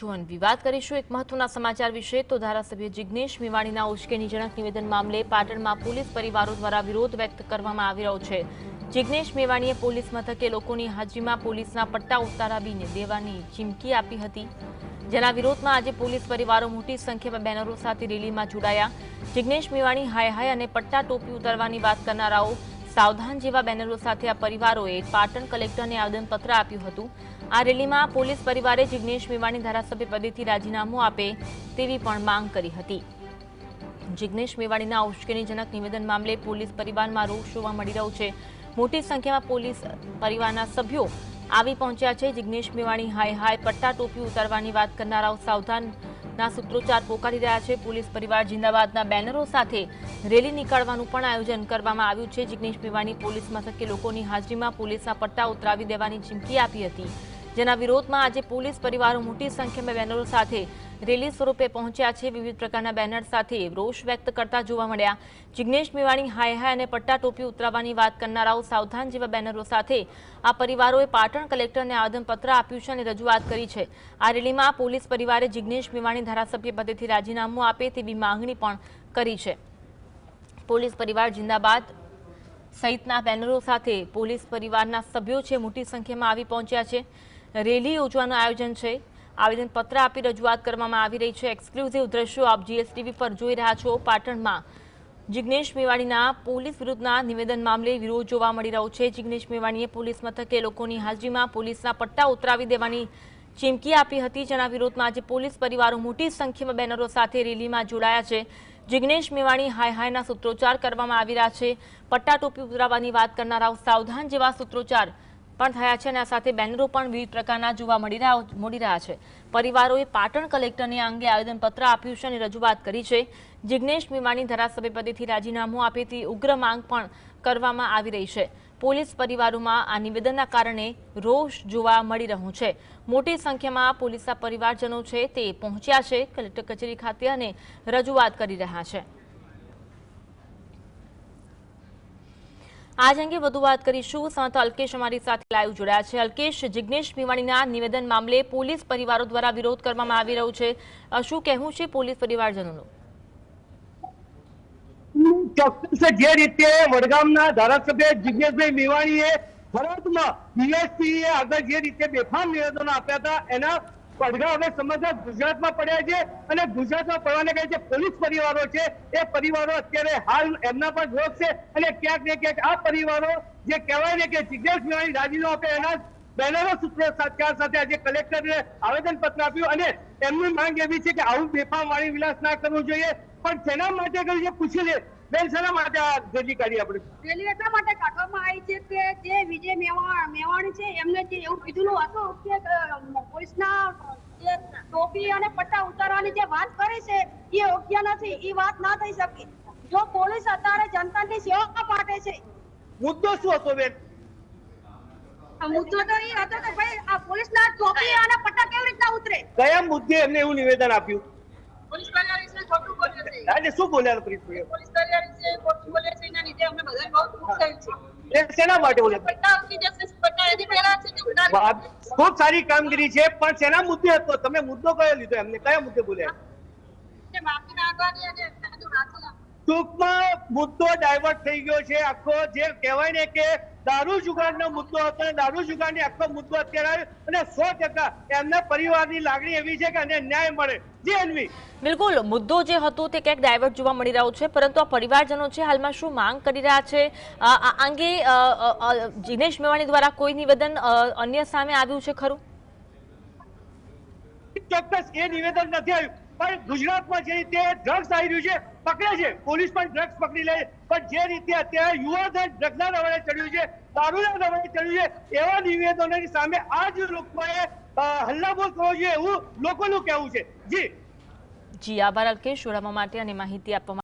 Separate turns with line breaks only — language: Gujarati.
જોન વિવાદ કરીશું એક મહત્વના સમાચાર વિશે તો ધારાસભ્ય જિગ્નેશ મેવાણીના ઉશ્કેરણીજનક નિવેદન મામલે પાટણમાં પોલીસ પરિવારો દ્વારા વિરોધ વ્યક્ત કરવામાં આવી રહ્યો છે. જિગ્નેશ મેવાણીએ પોલીસ મથકે લોકોની હાજરીમાં પોલીસના પટ્ટા ઉતારાવીને દેવાની ચીમકી આપી હતી. જેના વિરોધમાં આજે પોલીસ પરિવારો મોટી સંખ્યામાં બેનરો સાથે રેલીમાં જોડાયા. જિગ્નેશ મેવાણી હાય હાય અને પટ્ટા ટોપી ઉતારવાની વાત કરનારાઓ સાવધાન જેવા બેનરો સાથે આ પરિવારોએ પાટણ કલેક્ટરને આવેદનપત્ર આપ્યું હતું. આ રેલીમાં પોલીસ પરિવારે જિગ્નેશ મેવાણી ધારાસભ્ય પદેથી રાજીનામું આપે તેવી પણ માંગ કરી હતી. જિજ્ઞેશ મેવાણીના ઉશ્કેરણીજનક નિવેદન મામલે પોલીસ પરિવારમાં રોષ જોવા મળી રહ્યો છે. મોટી સંખ્યામાં પોલીસ પરિવારના સભ્યો આવી પહોંચ્યા છે. જિગ્નેશ મેવાણી હાય હાય પટ્ટા ટોપી ઉતારવાની વાત કરનારાઓ સાવધાનના સૂત્રોચ્ચાર પોકારી રહ્યા છે. પોલીસ પરિવાર જિંદાબાદના બેનરો સાથે રેલી નીકાળવાનું પણ આયોજન કરવામાં આવ્યું છે. જિગ્નેશ મેવાણી પોલીસ મથકે લોકોની હાજરીમાં પોલીસના પટ્ટા ઉતરાવી દેવાની ચીમકી આપી હતી. જેના વિરોધમાં આજે પોલીસ પરિવારો મોટી સંખ્યામાં બેનરો સાથે રેલી સ્વરૂપે પહોંચ્યા છે. વિવિધ પ્રકારના બેનર સાથે રોષ વ્યક્ત કરતા જોવા મળ્યા. જિગ્નેશ મેવાણી હાય હાય અને પટ્ટા ટોપી ઉતરાવવાની વાત કરનારાઓ સાવધાન જેવા બેનરો સાથે આ પરિવારોએ પાટણ કલેક્ટરને આવેદનપત્ર આપ્યું છે અને રજૂઆત કરી છે. આ રેલીમાં પોલીસ પરિવારે જિગ્નેશ મેવાણી ધારાસભ્ય પદેથી રાજીનામું આપે તેવી માંગણી પણ કરી છે. પોલીસ પરિવાર જિંદાબાદ સહિતના બેનરો સાથે પોલીસ પરિવારના સભ્યો છે. મોટી સંખ્યામાં આવી પહોંચ્યા છે. રેલી યોજવાનું આયોજન છે. આવેદનપત્ર આપી રજૂઆત કરવામાં આવી રહી છે. એક્સક્લુઝિવ દ્રશ્યો આપ જીએસટીવી પર જોઈ રહ્યા છો. પાટણમાં જિગ્નેશ મેવાણીના પોલીસ વિરુદ્ધના નિવેદન મામલે વિરોધ જોવા મળી રહ્યો છે. જિગ્નેશ મેવાણીએ પોલીસ મથકે લોકોની હાજરીમાં પોલીસના પટ્ટા ઉતરાવી દેવાની ચીમકી આપી હતી. જેના વિરોધમાં આજે પોલીસ પરિવારો મોટી સંખ્યામાં બેનરો સાથે રેલીમાં જોડાયા છે. જિગ્નેશ મેવાણી હાય હાયના સૂત્રોચ્ચાર કરવામાં આવી રહ્યા છે. પટ્ટા ટોપી ઉતરાવવાની વાત કરનારાઓ સાવધાન જેવા સૂત્રોચ્ચાર પણ થયા છે અને આ સાથે બેનરો પણ વિવિધ પ્રકારના જોવા મળી રહ્યા મળી રહ્યા છે. પરિવારોએ પાટણ કલેક્ટરને અંગે આવેદનપત્ર આપ્યું છે અને રજૂઆત કરી છે. જિગ્નેશ મેવાણી ધારાસભ્ય પદેથી રાજીનામું આપે તે ઉગ્ર માંગ પણ કરવામાં આવી રહી છે. પોલીસ પરિવારોમાં આ નિવેદનના કારણે રોષ જોવા મળી રહ્યો છે. મોટી સંખ્યામાં પોલીસના પરિવારજનો છે તે પહોંચ્યા છે. કલેક્ટર કચેરી ખાતે અને રજૂઆત કરી રહ્યા છે. આજ અંગે વધુ વાત કરીશું. સંત અલ્કેશ અમારી સાથે લાઈવ જોડાયા છે. અલ્કેશ જિજ્ઞેશ મેવાણીના નિવેદન મામલે પોલીસ પરિવારો દ્વારા વિરોધ કરવામાં આવી રહ્યો છે. શું કહેવું છે પોલીસ પરિવારજનોનું?
ચોક્કસ જે રીતે વડગામના ધારાસભ્ય જિજ્ઞેશભાઈ મેવાણીએ ફરજમાં DSP આગળ જે રીતે બેફામ નિવેદનો આપ્યા હતા, એના પડઘા હવે સમગ્ર ગુજરાતમાં પડ્યા છે અને ગુજરાતમાં પડવાને કહે છે પોલીસ પરિવારો છે, એ પરિવારો અત્યારે હાલ એમના પર રોષ છે અને ક્યાંક ક્યાંક આ પરિવારો જે કહેવાય ને કે જિજ્ઞેશ મેવાણી રાજીનામું આપે એના બેનરો સૂત્રો સત્કાર સાથે આજે કલેક્ટરને આવેદન પત્ર આપ્યું અને એમની માંગ એવી છે કે આવું બેફામ વાણી વિલાસ ના કરવું જોઈએ. પણ શેના માટે કર્યું છે પૂછી લે બેન શેના માટે આ રેલી કાઢી આપણે?
રેલી એટલા માટે કાઢવામાં આવી છે કે જે વિજય મેવાણ મેવાણી છે, એમને જે એવું કીધું હતું કે પોલીસના ટોપી અને પટ્ટા ઉતારવાની જે વાત કરે છે એ યોગ્ય નથી. એ વાત ના થઈ શકે. જો પોલીસ અત્યારે જનતાની સેવા માટે છે.
મુદ્દો શું હતો બેન?
મુદ્દો તો એ હતો કે ભાઈ આ પોલીસના ટોપી અને પટ્ટા કેવી રીતના ઉતરે?
કયા મુદ્દે એમને એવું નિવેદન આપ્યું?
પોલીસ કલ્યાણ વિશે ખોટું બોલ્યો છે.
એટલે શું બોલ્યા પ્રીતભાઈ
એના લીધે બધાને બહુ દુઃખ થયું છે
શેના માટે બોલ્યા ખૂબ સારી કામગીરી છે પણ શેના મુદ્દે હતો. તમે મુદ્દો કયો લીધો? એમને કયા મુદ્દે બોલ્યા?
અને
ટૂંકમાં મુદ્દો ડાયવર્ટ થઈ ગયો છે. આખો જે કહેવાય ને કે દારૂ જુગારનો મુદ્દો હતો અને દારૂ જુગારની આખો મુદ્દો અત્યારે આવ્યો અને સો ટકા એમના પરિવારની લાગણી એવી છે કે એને ન્યાય મળે. જે અન્વી.
બિલકુલ. મુદ્દો જે હતો તે ક્યાંક ડાયવર્ટ જોવા મળી રહ્યો છે પરંતુ આ પરિવારજનો છે હાલમાં શું માંગ કરી રહ્યા છે? આ અંગે જિગ્નેશ મેવાણી દ્વારા કોઈ નિવેદન અન્ય સામે આવ્યું છે ખરું?
ચોક્કસ એ નિવેદન નથી આવ્યું. પણ ગુજરાતમાં જે રીતે ડ્રગ્સ આવી રહ્યું છે, પકડે છે. પોલીસ પણ ડ્રગ્સ પકડી લે. પણ જે રીતે અત્યારે યુવાધન ડ્રગ્સના રવાડે ચડ્યું છે, દારૂના રવાડે ચડ્યું છે, એવા નિવેદનોની સામે આ જ લોકોએ હલ્લાબોલ કરવો જોઈએ એવું લોકોનું કહેવું છે. જી.
જી, આભાર અલ્કેશ. જોડાવા માટે અને માહિતી આપવા